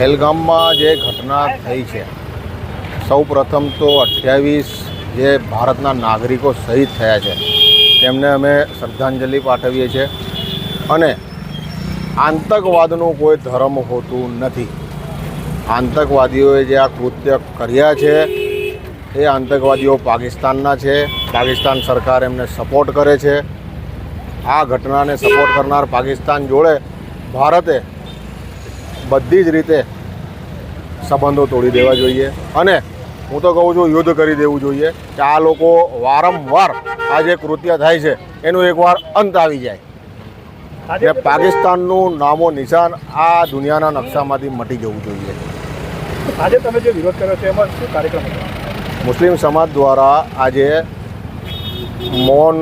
પહેલગામમાં જે ઘટના થઈ છે સૌ પ્રથમ તો અઠ્યાવીસ જે ભારતના નાગરિકો શહીદ થયા છે, તેમને અમે શ્રદ્ધાંજલિ પાઠવીએ છીએ. અને આતંકવાદનું કોઈ ધર્મ હોતું નથી. આતંકવાદીઓએ જે આ કૃત્ય કર્યા છે, એ આતંકવાદીઓ પાકિસ્તાનના છે. પાકિસ્તાન સરકાર એમને સપોર્ટ કરે છે. આ ઘટનાને સપોર્ટ કરનાર પાકિસ્તાન જોડે ભારતે બધી જ રીતે સંબંધો તોડી દેવા જોઈએ. અને હું તો કહું છું યુદ્ધ કરી દેવું જોઈએ કે આ લોકો વારંવાર આ જે કૃત્ય થાય છે એનું એકવાર અંત આવી જાય. જે પાકિસ્તાનનું નામો નિશાન આ દુનિયાના નકશામાંથી મટી જવું જોઈએ. આજે તમે જે વિરોધ કર્યો છે એમાં શું કાર્યક્રમ મુસ્લિમ સમાજ દ્વારા આજે મૌન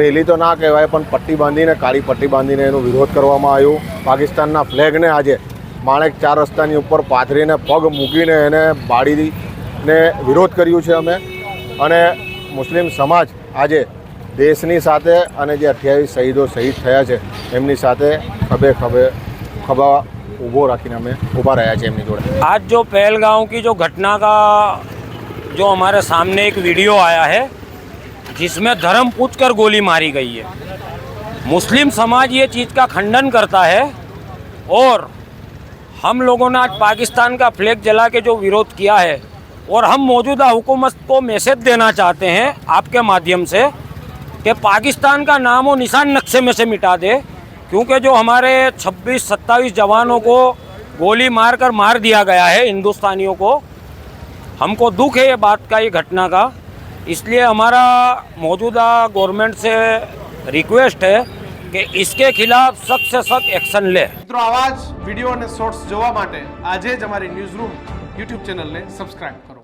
રેલી તો ના કહેવાય પણ પટ્ટી બાંધીને કાળી પટ્ટી બાંધીને એનો વિરોધ કરવામાં આવ્યો. પાકિસ્તાનના ફ્લેગને આજે માણેક ચાર રસ્તાની ઉપર પાથરીને પગ મૂકીને એને બાળીને વિરોધ કર્યું છે અમે અને મુસ્લિમ સમાજ આજે દેશની સાથે અને જે અઠ્યાવીસ શહીદો શહીદ થયા છે એમની સાથે ખભે ખભે ખભા ઊભો રાખીને અમે ઊભા રહ્યા છે એમની જોડે आज जो पहलगांव की जो घटना का जो हमारे सामने एक वीडियो आया है जिसमें धर्म पूछ कर गोली मारी गई है मुस्लिम समाज ये चीज़ का खंडन करता है और हम लोगों ने आज पाकिस्तान का फ्लैग जला के जो विरोध किया है, और हम मौजूदा हुकूमत को मैसेज देना चाहते हैं आपके माध्यम से कि पाकिस्तान का नाम और निशान नक्शे में से मिटा दे, क्योंकि जो हमारे 26 27 जवानों को गोली मार कर मार दिया गया है हिंदुस्तानियों को, हमको दुख है ये बात का, ये घटना का। इसलिए हमारा मौजूदा गवर्नमेंट से रिक्वेस्ट है કે ઇસકે ખિલાફ સખ્ત સખ્ત એક્શન લે. મિત્રો, આવા જ વીડિયો અને શોર્ટ્સ જોવા માટે આજે જ અમારી ન્યૂઝ રૂમ યુટ્યુબ ચેનલને સબસ્ક્રાઇબ કરો.